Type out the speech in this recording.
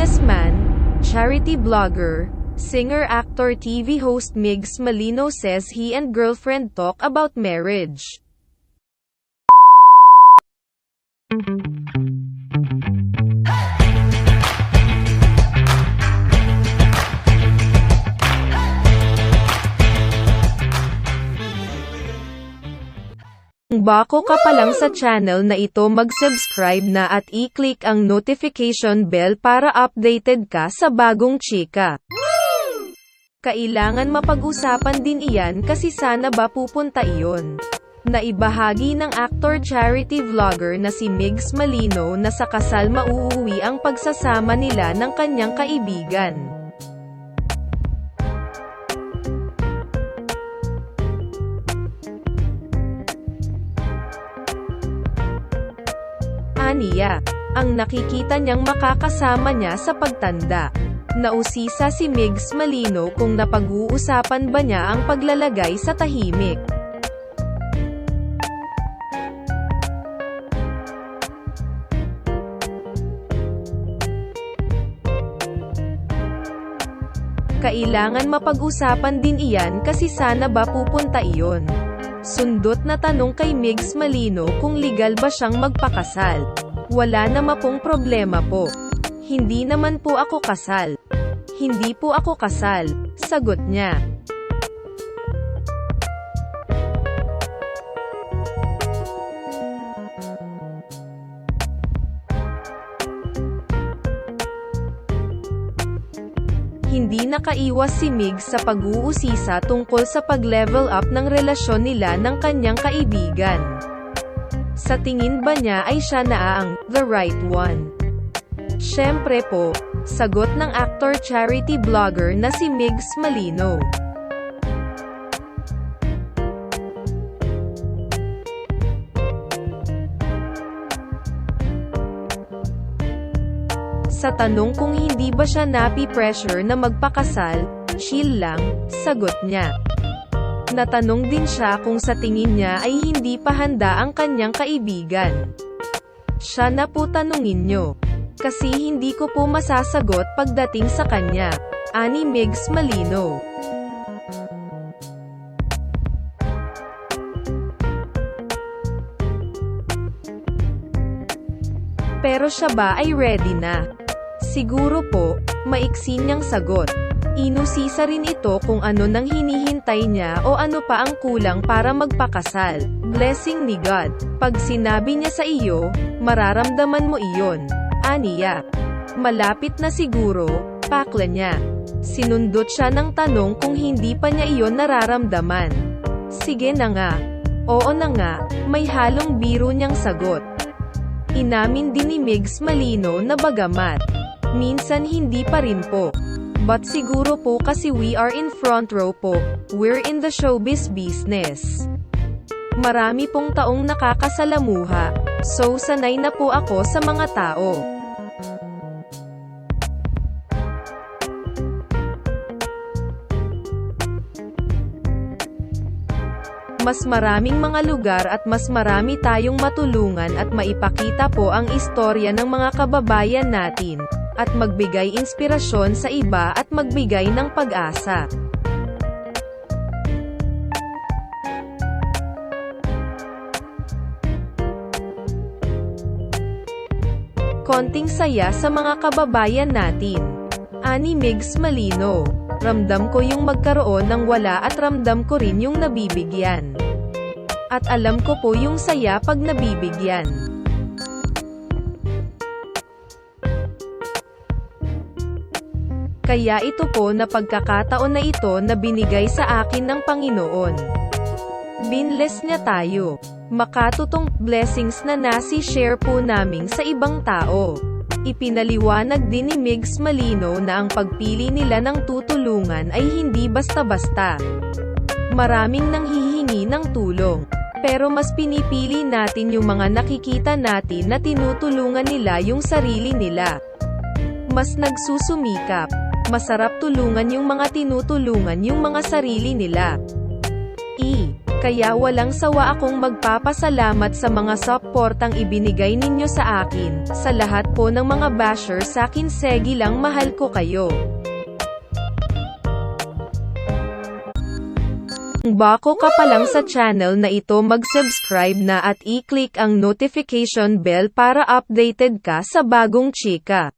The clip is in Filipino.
businessman, charity blogger, singer-actor TV host Migs Malino says he and girlfriend talk about marriage. Bako ka pa lang sa channel na ito mag-subscribe na at i-click ang notification bell para updated ka sa bagong chika. Kailangan mapag-usapan din iyan kasi sana ba pupunta iyon. Naibahagi ng actor charity vlogger na si Migs Malino na sa kasal mauuwi ang pagsasama nila ng kanyang kaibigan. Aniya, ang nakikita niyang makakasama niya sa pagtanda. Nausisa si Migs Malino kung napag-uusapan ba niya ang paglalagay sa tahimik. Kailangan mapag-usapan din iyan kasi sana ba pupunta iyon. Sundot na tanong kay Migs Malino kung legal ba siyang magpakasal. Wala na pong problema po. Hindi naman po ako kasal. Hindi po ako kasal, sagot niya. Hindi nakaiwas si Mig sa pag-uusisa tungkol sa pag-level up ng relasyon nila ng kanyang kaibigan. Sa tingin ba niya ay siya na ang the right one? Siyempre po, sagot ng actor charity blogger na si Migs Malino. Sa tanong kung hindi ba siya napi-pressure na magpakasal, chill lang, sagot niya. Natanong din siya kung sa tingin niya ay hindi pa handa ang kanyang kaibigan. Siya na po tanungin nyo. Kasi hindi ko po masasagot pagdating sa kanya. Ani Migs Malino. Pero siya ba ay ready na? Siguro po, maiksi niyang sagot. Inusisa rin ito kung ano nang hinihintay niya o ano pa ang kulang para magpakasal. Blessing ni God. Pag sinabi niya sa iyo, mararamdaman mo iyon. Aniya. Malapit na siguro, pakla niya. Sinundot siya ng tanong kung hindi pa niya iyon nararamdaman. Sige na nga. Oo na nga, may halong biro niyang sagot. Inamin din ni Migs Malino na bagamat. Minsan hindi pa rin po. But siguro po kasi we are in front row po, we're in the showbiz business. Marami pong taong nakakasalamuha, so sanay na po ako sa mga tao. Mas maraming mga lugar at mas marami tayong matulungan at maipakita po ang istorya ng mga kababayan natin, at magbigay inspirasyon sa iba at magbigay ng pag-asa. Konting saya sa mga kababayan natin. Ani Migs Malino. Ramdam ko yung magkaroon ng wala at ramdam ko rin yung nabibigyan. At alam ko po yung saya pag nabibigyan. Kaya ito po na pagkakataon na ito na binigay sa akin ng Panginoon. Binless niya tayo. Makatutong blessings na nasi-share po namin sa ibang tao. Ipinaliwanag din ni Migs Malino na ang pagpili nila ng tutulungan ay hindi basta-basta. Maraming nanghihingi ng tulong. Pero mas pinipili natin yung mga nakikita natin na tinutulungan nila yung sarili nila. Mas nagsusumikap. Masarap tulungan yung mga tinutulungan yung mga sarili nila. E. Kaya walang sawa akong magpapasalamat sa mga supportang ibinigay ninyo sa akin. Sa lahat po ng mga basher sa akin segi lang mahal ko kayo. Bako ka pa lang sa channel na ito mag-subscribe na at i-click ang notification bell para updated ka sa bagong chika.